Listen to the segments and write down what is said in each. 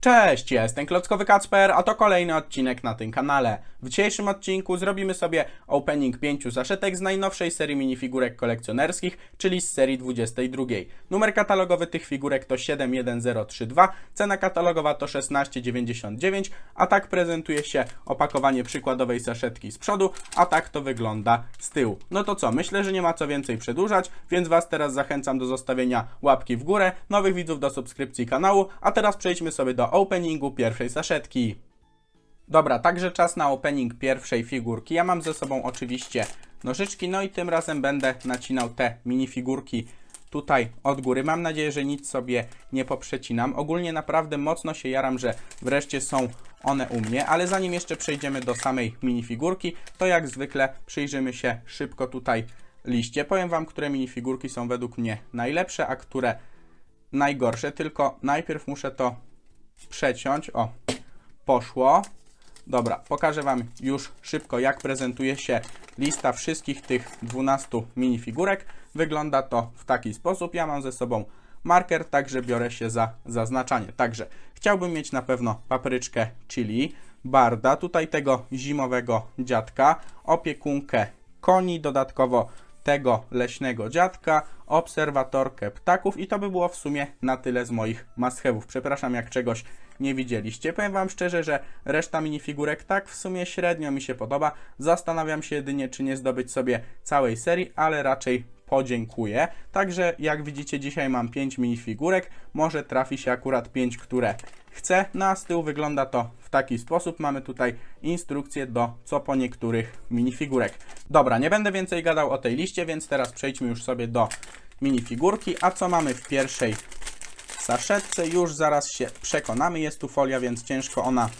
Cześć, jestem Klockowy Kacper, a to kolejny odcinek na tym kanale. W dzisiejszym odcinku zrobimy sobie opening 5 zaszetek z najnowszej serii minifigurek kolekcjonerskich, czyli z serii 22. Numer katalogowy tych figurek to 71032, cena katalogowa to 16,99, a tak prezentuje się opakowanie przykładowej saszetki z przodu, a tak to wygląda z tyłu. No to co, myślę, że nie ma co więcej przedłużać, więc Was teraz zachęcam do zostawienia łapki w górę, nowych widzów do subskrypcji kanału, a teraz przejdźmy sobie do openingu pierwszej saszetki. Dobra, także czas na opening pierwszej figurki. Ja mam ze sobą oczywiście nożyczki, no i tym razem będę nacinał te minifigurki tutaj od góry. Mam nadzieję, że nic sobie nie poprzecinam. Ogólnie naprawdę mocno się jaram, że wreszcie są one u mnie, ale zanim jeszcze przejdziemy do samej minifigurki, to jak zwykle przyjrzymy się szybko tutaj liście. Powiem Wam, które minifigurki są według mnie najlepsze, a które najgorsze, tylko najpierw muszę to przeciąć. O, poszło. Dobra, pokażę Wam już szybko, jak prezentuje się lista wszystkich tych 12 minifigurek. Wygląda to w taki sposób. Ja mam ze sobą marker, także biorę się za zaznaczanie. Także chciałbym mieć na pewno papryczkę chili, barda, tutaj tego zimowego dziadka, opiekunkę koni, dodatkowo tego leśnego dziadka, obserwatorkę ptaków i to by było w sumie na tyle z moich must-have'ów. Przepraszam, jak czegoś nie widzieliście. Powiem Wam szczerze, że reszta minifigurek tak w sumie średnio mi się podoba. Zastanawiam się jedynie, czy nie zdobyć sobie całej serii, ale raczej podziękuję. Także jak widzicie, dzisiaj mam 5 minifigurek. Może trafi się akurat 5, które chcę. No a wygląda to w taki sposób. Mamy tutaj instrukcję do co po niektórych minifigurek. Dobra, nie będę więcej gadał o tej liście, więc teraz przejdźmy już sobie do minifigurki. A co mamy w pierwszej saszetce? Już zaraz się przekonamy. Jest tu folia, więc ciężko ona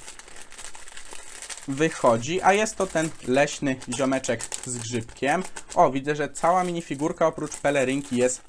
wychodzi, a jest to ten leśny ziomeczek z grzybkiem. O, widzę, że cała minifigurka oprócz pelerynki jest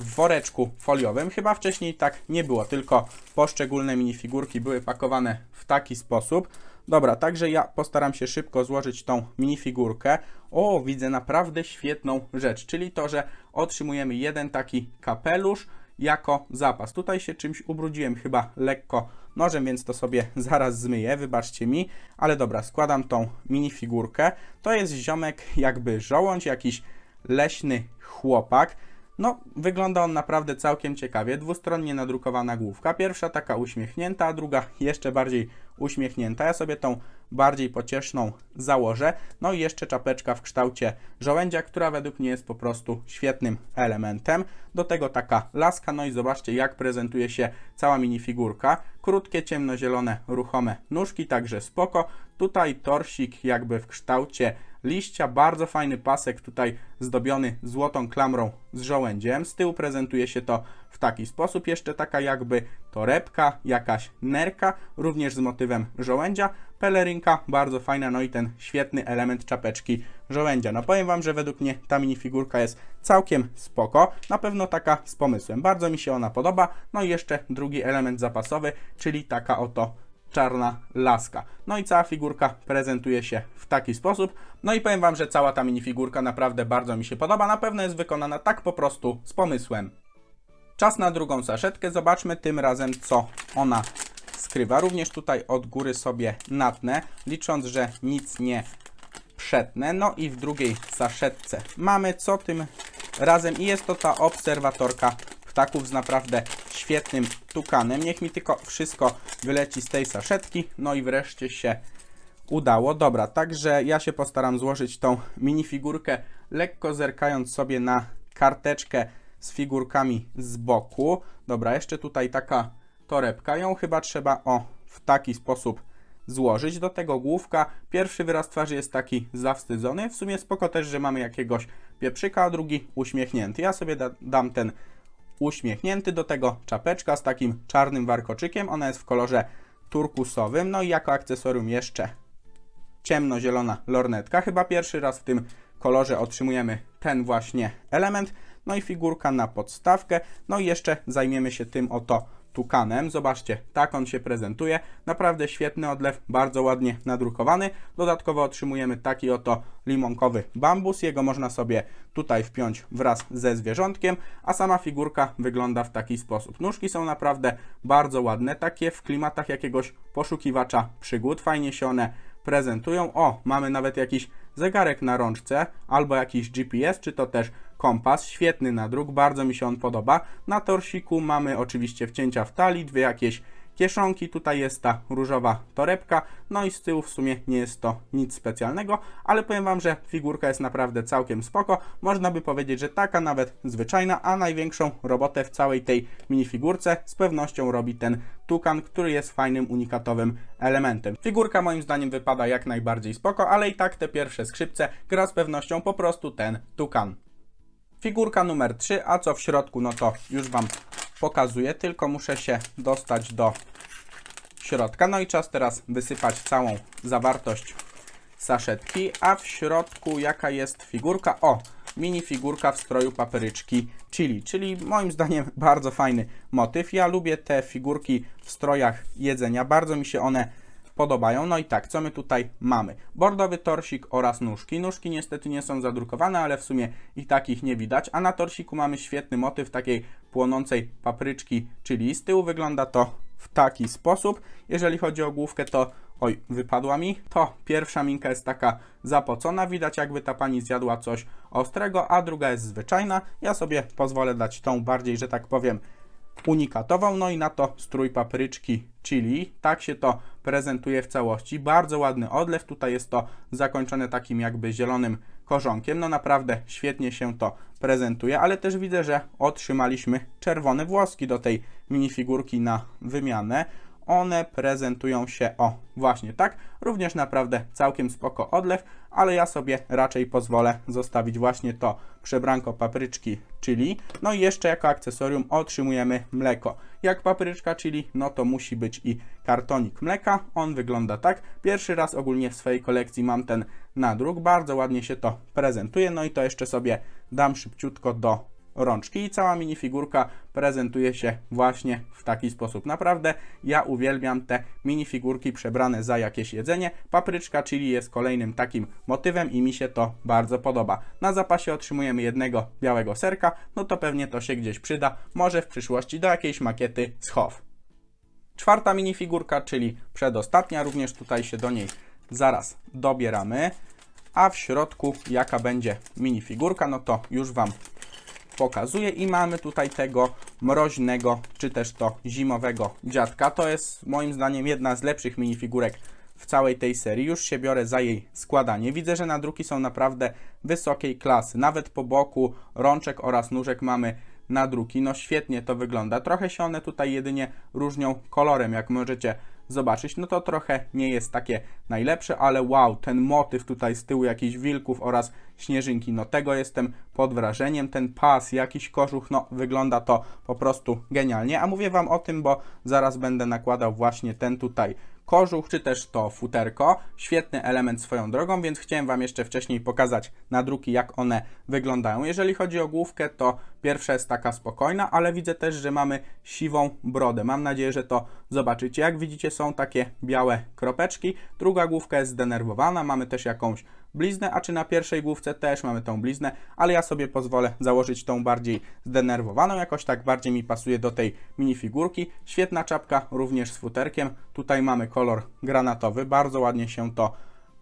w woreczku foliowym. Chyba wcześniej tak nie było, tylko poszczególne minifigurki były pakowane w taki sposób. Dobra, także ja postaram się szybko złożyć tą minifigurkę. O, widzę naprawdę świetną rzecz, czyli to, że otrzymujemy jeden taki kapelusz jako zapas. Tutaj się czymś ubrudziłem chyba lekko nożem, więc to sobie zaraz zmyję, wybaczcie mi. Ale dobra, składam tą minifigurkę. To jest ziomek jakby żołądź, jakiś leśny chłopak. No, wygląda on naprawdę całkiem ciekawie. Dwustronnie nadrukowana główka. Pierwsza taka uśmiechnięta, a druga jeszcze bardziej uśmiechnięta. Ja sobie tą bardziej pocieszną założę. No i jeszcze czapeczka w kształcie żołędzia, która według mnie jest po prostu świetnym elementem. Do tego taka laska. No i zobaczcie, jak prezentuje się cała minifigurka. Krótkie, ciemnozielone, ruchome nóżki, także spoko. Tutaj torsik jakby w kształcie liścia, bardzo fajny pasek tutaj zdobiony złotą klamrą z żołędziem. Z tyłu prezentuje się to w taki sposób. Jeszcze taka jakby torebka, jakaś nerka, również z motywem żołędzia. Pelerynka, bardzo fajna, no i ten świetny element czapeczki żołędzia. No powiem Wam, że według mnie ta minifigurka jest całkiem spoko. Na pewno taka z pomysłem. Bardzo mi się ona podoba. No i jeszcze drugi element zapasowy, czyli taka oto czarna laska. No i cała figurka prezentuje się w taki sposób. No i powiem Wam, że cała ta minifigurka naprawdę bardzo mi się podoba. Na pewno jest wykonana tak po prostu z pomysłem. Czas na drugą saszetkę. Zobaczmy tym razem, co ona skrywa. Również tutaj od góry sobie natnę, licząc, że nic nie przetnę. No i w drugiej saszetce mamy co tym razem i jest to ta obserwatorka ptaków z naprawdę świetnym tukanem. Niech mi tylko wszystko wyleci z tej saszetki. No i wreszcie się udało. Dobra, także ja się postaram złożyć tą minifigurkę, lekko zerkając sobie na karteczkę z figurkami z boku. Dobra, jeszcze tutaj taka torebka. Ją chyba trzeba o w taki sposób złożyć. Do tego główka. Pierwszy wyraz twarzy jest taki zawstydzony. W sumie spoko też, że mamy jakiegoś pieprzyka, a drugi uśmiechnięty. Ja sobie da dam ten uśmiechnięty. Do tego czapeczka z takim czarnym warkoczykiem. Ona jest w kolorze turkusowym. No i jako akcesorium jeszcze ciemnozielona lornetka. Chyba pierwszy raz w tym kolorze otrzymujemy ten właśnie element. No i figurka na podstawkę. No i jeszcze zajmiemy się tym oto tukanem. Zobaczcie, tak on się prezentuje. Naprawdę świetny odlew, bardzo ładnie nadrukowany. Dodatkowo otrzymujemy taki oto limonkowy bambus. Jego można sobie tutaj wpiąć wraz ze zwierzątkiem, a sama figurka wygląda w taki sposób. Nóżki są naprawdę bardzo ładne, takie w klimatach jakiegoś poszukiwacza przygód. Fajnie się one prezentują. O, mamy nawet jakiś zegarek na rączce, albo jakiś GPS, czy to też kompas. Świetny nadruk, bardzo mi się on podoba. Na torsiku mamy oczywiście wcięcia w talii, dwie jakieś kieszonki, tutaj jest ta różowa torebka, no i z tyłu w sumie nie jest to nic specjalnego, ale powiem Wam, że figurka jest naprawdę całkiem spoko, można by powiedzieć, że taka nawet zwyczajna, a największą robotę w całej tej minifigurce z pewnością robi ten tukan, który jest fajnym, unikatowym elementem. Figurka moim zdaniem wypada jak najbardziej spoko, ale i tak te pierwsze skrzypce gra z pewnością po prostu ten tukan. Figurka numer 3, a co w środku, no to już Wam pokazuję, tylko muszę się dostać do środka. No i czas teraz wysypać całą zawartość saszetki, a w środku jaka jest figurka? O, mini figurka w stroju papryczki chili, czyli moim zdaniem bardzo fajny motyw. Ja lubię te figurki w strojach jedzenia, bardzo mi się one podobają. No i tak, co my tutaj mamy? Bordowy torsik oraz nóżki. Nóżki niestety nie są zadrukowane, ale w sumie i takich nie widać. A na torsiku mamy świetny motyw takiej płonącej papryczki, czyli z tyłu wygląda to w taki sposób. Jeżeli chodzi o główkę, to oj, wypadła mi. To pierwsza minka jest taka zapocona. Widać jakby ta pani zjadła coś ostrego, a druga jest zwyczajna. Ja sobie pozwolę dać tą bardziej, że tak powiem, unikatową, no i na to strój papryczki chili. Tak się to prezentuje w całości. Bardzo ładny odlew. Tutaj jest to zakończone takim jakby zielonym korzonkiem. No naprawdę świetnie się to prezentuje, ale też widzę, że otrzymaliśmy czerwone włoski do tej minifigurki na wymianę. One prezentują się, o właśnie tak, również naprawdę całkiem spoko odlew, ale ja sobie raczej pozwolę zostawić właśnie to przebranko papryczki chili. No i jeszcze jako akcesorium otrzymujemy mleko. Jak papryczka chili, no to musi być i kartonik mleka. On wygląda tak. Pierwszy raz ogólnie w swojej kolekcji mam ten nadruk. Bardzo ładnie się to prezentuje. No i to jeszcze sobie dam szybciutko do rączki i cała minifigurka prezentuje się właśnie w taki sposób. Naprawdę ja uwielbiam te minifigurki przebrane za jakieś jedzenie. Papryczka chili jest kolejnym takim motywem i mi się to bardzo podoba. Na zapasie otrzymujemy jednego białego serka, no to pewnie to się gdzieś przyda, może w przyszłości do jakiejś makiety schow. Czwarta minifigurka, czyli przedostatnia, również tutaj się do niej zaraz dobieramy. A w środku jaka będzie minifigurka, no to już Wam pokazuję i mamy tutaj tego mroźnego, czy też to zimowego dziadka. To jest moim zdaniem jedna z lepszych minifigurek w całej tej serii. Już się biorę za jej składanie. Widzę, że nadruki są naprawdę wysokiej klasy. Nawet po boku rączek oraz nóżek mamy nadruki. No świetnie to wygląda. Trochę się one tutaj jedynie różnią kolorem, jak możecie zobaczyć. No to trochę nie jest takie najlepsze, ale wow, ten motyw tutaj z tyłu jakichś wilków oraz śnieżynki, no tego jestem pod wrażeniem. Ten pas, jakiś kożuch, no wygląda to po prostu genialnie. A mówię Wam o tym, bo zaraz będę nakładał właśnie ten tutaj kożuch, czy też to futerko. Świetny element swoją drogą, więc chciałem Wam jeszcze wcześniej pokazać nadruki, jak one wyglądają. Jeżeli chodzi o główkę, to pierwsza jest taka spokojna, ale widzę też, że mamy siwą brodę. Mam nadzieję, że to zobaczycie. Jak widzicie, są takie białe kropeczki. Druga główka jest zdenerwowana, mamy też jakąś bliznę, a czy na pierwszej główce też mamy tą bliznę, ale ja sobie pozwolę założyć tą bardziej zdenerwowaną, jakoś tak bardziej mi pasuje do tej minifigurki. Świetna czapka, również z futerkiem. Tutaj mamy kolor granatowy, bardzo ładnie się to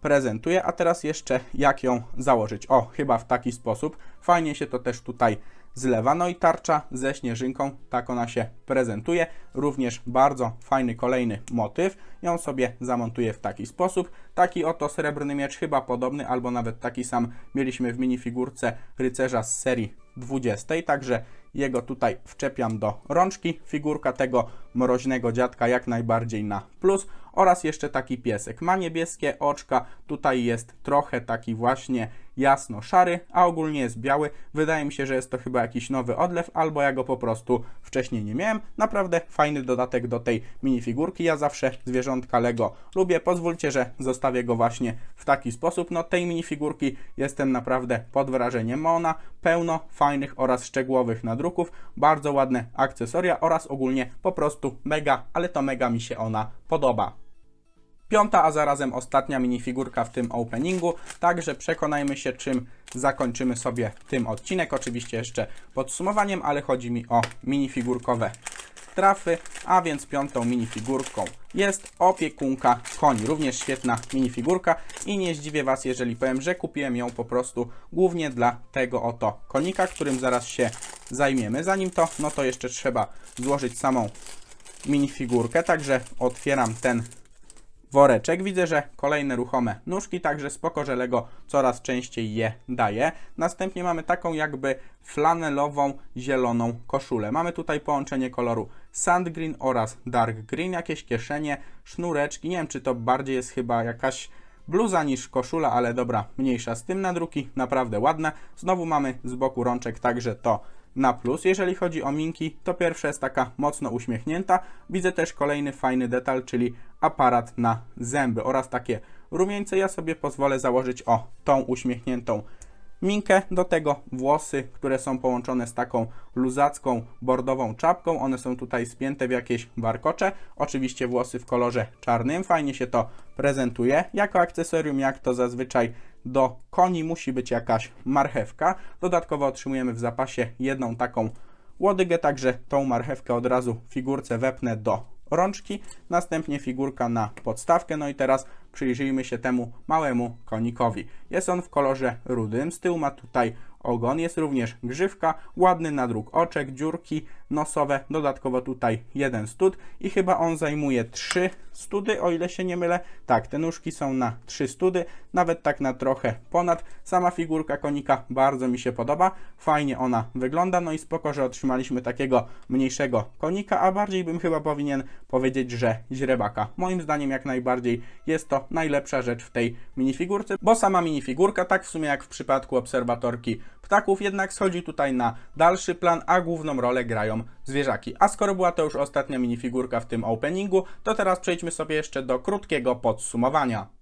prezentuje, a teraz jeszcze jak ją założyć. O, chyba w taki sposób. Fajnie się to też tutaj zlewa. No i tarcza ze śnieżynką, tak ona się prezentuje. Również bardzo fajny kolejny motyw. Ją sobie zamontuję w taki sposób. Taki oto srebrny miecz, chyba podobny, albo nawet taki sam mieliśmy w minifigurce rycerza z serii 20. Także jego tutaj wczepiam do rączki. Figurka tego mroźnego dziadka jak najbardziej na plus. oraz jeszcze taki piesek. Ma niebieskie oczka, tutaj jest trochę taki właśnie jasno-szary, a ogólnie jest biały. Wydaje mi się, że jest to chyba jakiś nowy odlew, albo ja go po prostu wcześniej nie miałem. Naprawdę fajny dodatek do tej minifigurki. Ja zawsze zwierzątka Lego lubię. Pozwólcie, że zostawię go właśnie w taki sposób. No tej minifigurki jestem naprawdę pod wrażeniem. Ma ona pełno fajnych oraz szczegółowych nadruków, bardzo ładne akcesoria oraz ogólnie po prostu mega, ale to mega mi się ona podoba. Piąta, a zarazem ostatnia minifigurka w tym openingu, także przekonajmy się czym zakończymy sobie tym odcinek. Oczywiście jeszcze podsumowaniem, ale chodzi mi o minifigurkowe trafy, a więc piątą minifigurką jest opiekunka koni. Również świetna minifigurka i nie zdziwię Was, jeżeli powiem, że kupiłem ją po prostu głównie dla tego oto konika, którym zaraz się zajmiemy. Zanim to, no to jeszcze trzeba złożyć samą minifigurkę, także otwieram ten woreczek. Widzę, że kolejne ruchome nóżki, także spoko, że Lego coraz częściej je daje. Następnie mamy taką jakby flanelową, zieloną koszulę. Mamy tutaj połączenie koloru sand green oraz dark green, jakieś kieszenie, sznureczki. Nie wiem, czy to bardziej jest chyba jakaś bluza niż koszula, ale dobra, mniejsza z tym nadruki, naprawdę ładne. Znowu mamy z boku rączek także to na plus. Jeżeli chodzi o minki, to pierwsza jest taka mocno uśmiechnięta. Widzę też kolejny fajny detal, czyli aparat na zęby oraz takie rumieńce. Ja sobie pozwolę założyć o tą uśmiechniętą minkę, do tego włosy, które są połączone z taką luzacką, bordową czapką. One są tutaj spięte w jakieś warkocze. Oczywiście włosy w kolorze czarnym. Fajnie się to prezentuje. Jako akcesorium, jak to zazwyczaj do koni musi być jakaś marchewka. Dodatkowo otrzymujemy w zapasie jedną taką łodygę, także tą marchewkę od razu figurce wepnę do rączki, następnie figurka na podstawkę, no i teraz przyjrzyjmy się temu małemu konikowi. Jest on w kolorze rudym, z tyłu ma tutaj ogon, jest również grzywka, ładny nadruk oczek, dziurki nosowe, dodatkowo tutaj jeden stud i chyba on zajmuje trzy study, o ile się nie mylę. Tak, te nóżki są na trzy study, nawet tak na trochę ponad. Sama figurka konika bardzo mi się podoba, fajnie ona wygląda, no i spoko, że otrzymaliśmy takiego mniejszego konika, a bardziej bym chyba powinien powiedzieć, że źrebaka. Moim zdaniem jak najbardziej jest to najlepsza rzecz w tej minifigurce, bo sama minifigurka, tak w sumie jak w przypadku obserwatorki ptaków, jednak schodzi tutaj na dalszy plan, a główną rolę grają zwierzaki. A skoro była to już ostatnia minifigurka w tym openingu, to teraz przejdźmy sobie jeszcze do krótkiego podsumowania.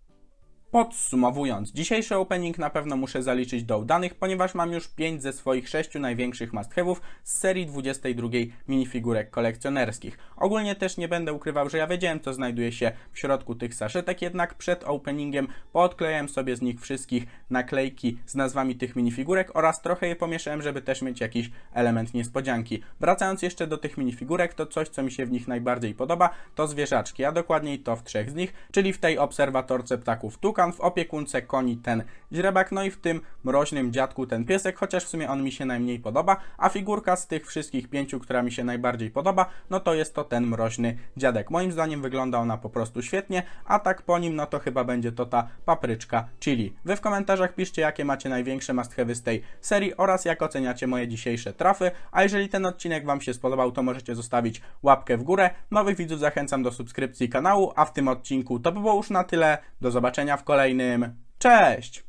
Podsumowując, dzisiejszy opening na pewno muszę zaliczyć do udanych, ponieważ mam już 5 ze swoich 6 największych must-have'ów z serii 22 minifigurek kolekcjonerskich. Ogólnie też nie będę ukrywał, że ja wiedziałem co znajduje się w środku tych saszetek, jednak przed openingiem poodklejałem sobie z nich wszystkich naklejki z nazwami tych minifigurek oraz trochę je pomieszałem, żeby też mieć jakiś element niespodzianki. Wracając jeszcze do tych minifigurek, to coś co mi się w nich najbardziej podoba, to zwierzaczki, a dokładniej to w trzech z nich, czyli w tej obserwatorce ptaków w opiekunce koni ten źrebak, no i w tym mroźnym dziadku ten piesek, chociaż w sumie on mi się najmniej podoba, a figurka z tych wszystkich pięciu, która mi się najbardziej podoba, no to jest to ten mroźny dziadek. Moim zdaniem wygląda ona po prostu świetnie, a tak po nim, no to chyba będzie to ta papryczka chili. Wy w komentarzach piszcie, jakie macie największe must z tej serii oraz jak oceniacie moje dzisiejsze trafy, a jeżeli ten odcinek Wam się spodobał, to możecie zostawić łapkę w górę. Nowych widzów zachęcam do subskrypcji kanału, a w tym odcinku to by było już na tyle. Do zobaczenia kolejnym. Cześć!